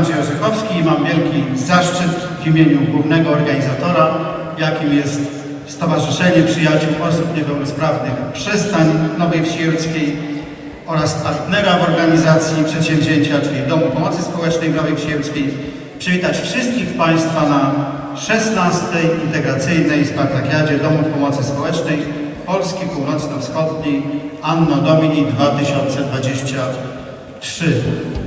Andrzej Orzechowski i mam wielki zaszczyt w imieniu głównego organizatora, jakim jest Stowarzyszenie Przyjaciół Osób Niepełnosprawnych Przystań Nowej Wsi oraz partnera w organizacji przedsięwzięcia, czyli Domu Pomocy Społecznej w Nowej Wsi przywitać wszystkich Państwa na 16. integracyjnej Spartakiadzie Domu Pomocy Społecznej Polski Północno-Wschodniej Anno Domini 2023.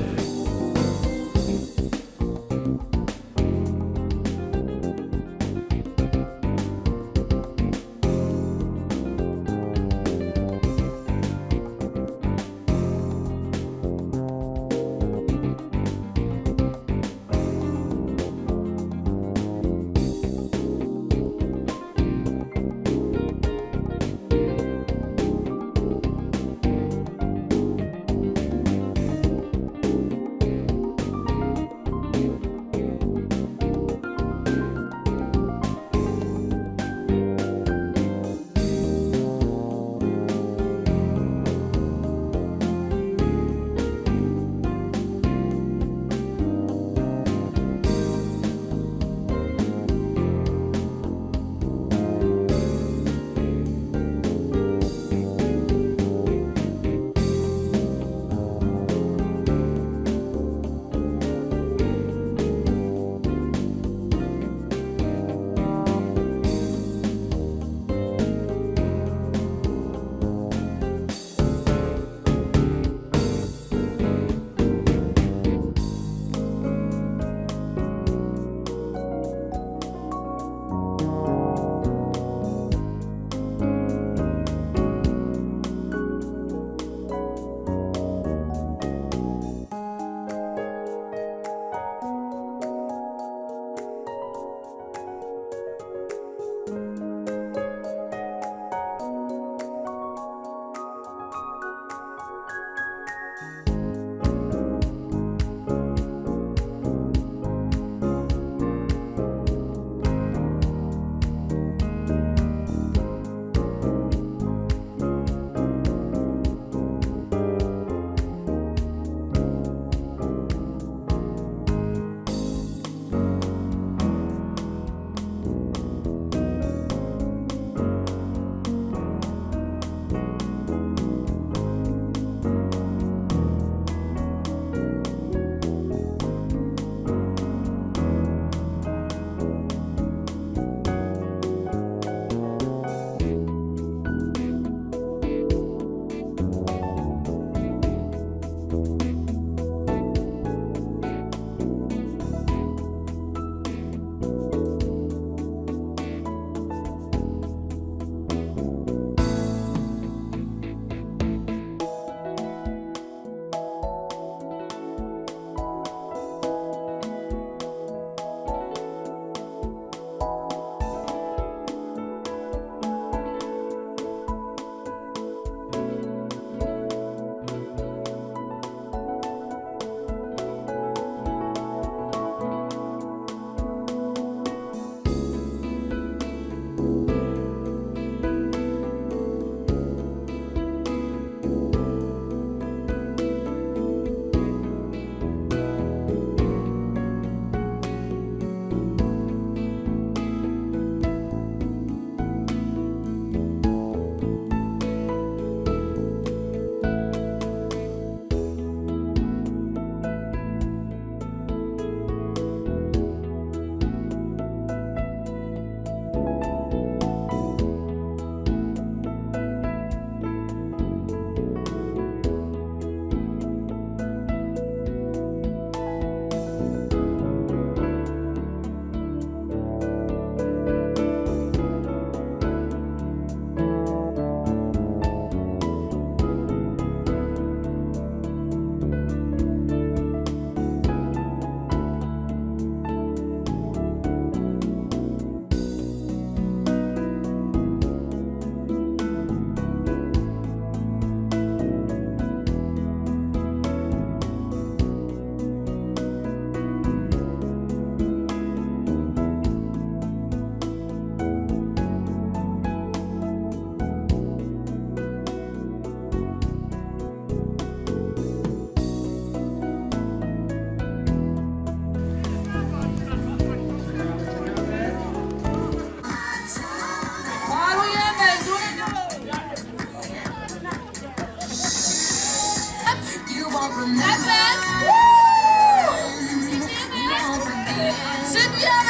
Yeah.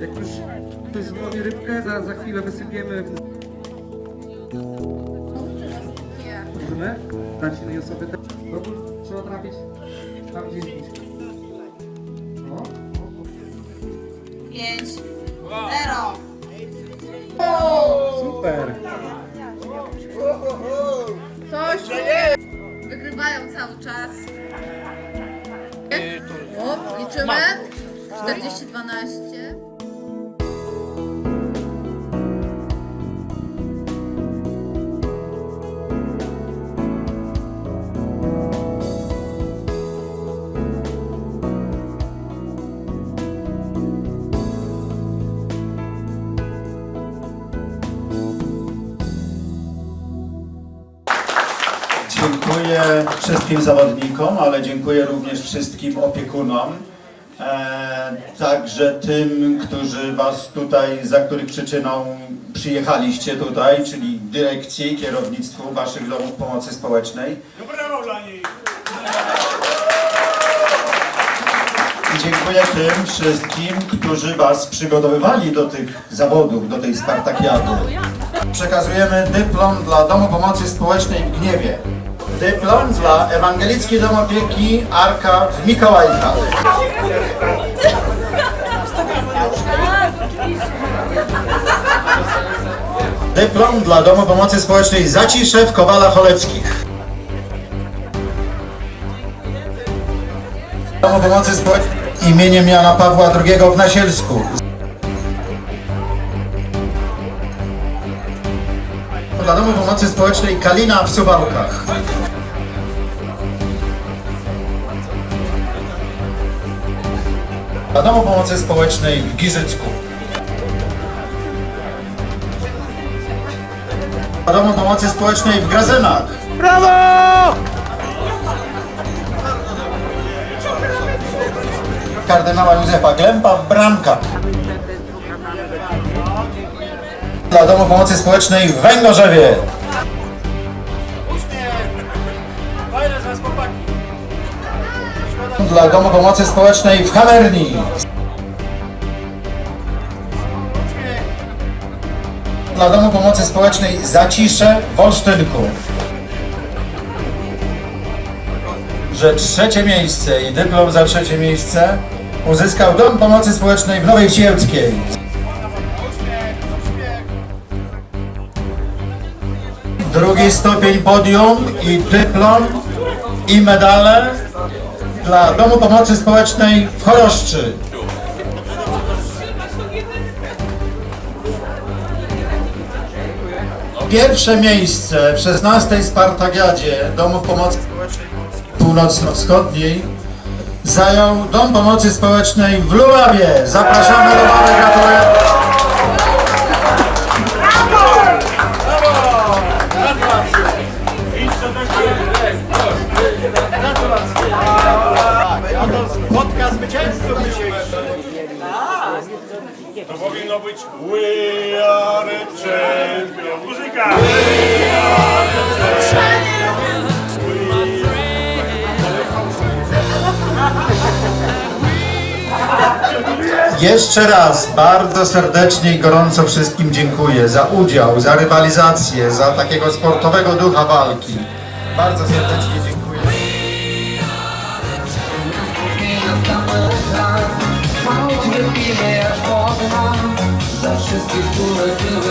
Jak już ktoś złowi rybkę, za, za chwilę wysypiemy. Możemy dać innej osobie też. No trzeba trafić tam, gdzie jest blisko. No. Pięć. Zero. Super! Coś Wygrywają cały czas. O, liczymy. 40-12. Dziękuję wszystkim zawodnikom, ale dziękuję również wszystkim opiekunom. E, także tym, którzy Was tutaj, za których przyczyną przyjechaliście tutaj, czyli dyrekcji, kierownictwu Waszych domów pomocy społecznej. I dziękuję tym wszystkim, którzy Was przygotowywali do tych zawodów, do tej Spartakiady. Przekazujemy dyplom dla Domu Pomocy Społecznej w Gniewie. Dyplom dla Ewangelickiej Dom Opieki Arka w Mikołajkach. Dyplom dla Domu Pomocy Społecznej Zacisze w Kowalach Oleckich. Domu Pomocy Społecznej imieniem Jana Pawła II w Nasielsku. Dla Domu Pomocy Społecznej Kalina w Suwałkach. Dla Domu Pomocy Społecznej w Giżycku. Dla Domu Pomocy Społecznej w Grazynach. kardynała Józefa Glempa w Bramka. Dla Domu Pomocy Społecznej w Węgorzewie. Dla Domu Pomocy Społecznej w Hamerni. Dla Domu Pomocy Społecznej Zacisze w Olsztynku. Że trzecie miejsce i dyplom za trzecie miejsce uzyskał Dom Pomocy Społecznej w Nowej Wsielckiej. Drugi stopień podium i dyplom i medale dla Domu Pomocy Społecznej w Choroszczy. Pierwsze miejsce w 16 Spartagiadzie Domów Pomocy Społecznej Północno-Wschodniej zajął Dom Pomocy Społecznej w Lubawie. Zapraszamy do Lubawy, gratulujemy. To powinno być We are champion! Muzyka! Jeszcze raz bardzo serdecznie i gorąco wszystkim dziękuję za udział, za rywalizację, za takiego sportowego ducha walki. Bardzo serdecznie dziękuję. Jak wodna Za wszystkich,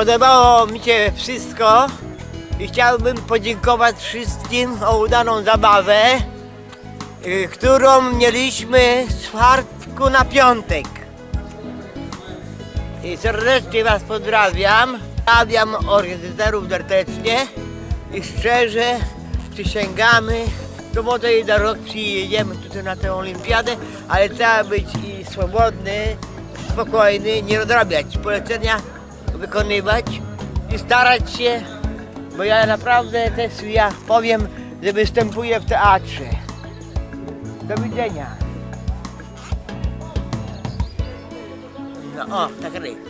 Podobało mi się wszystko i chciałbym podziękować wszystkim o udaną zabawę, y, którą mieliśmy z czwartku na piątek. I serdecznie Was pozdrawiam. Pozdrawiam organizatorów serdecznie i szczerze przysięgamy, to może i na rok przyjedziemy tutaj na tę olimpiadę, ale trzeba być i swobodny, spokojny, nie rozrabiać polecenia, wykonywać i starać się, bo ja naprawdę też ja powiem, że występuję w teatrze. Do widzenia. No o, tak ryk.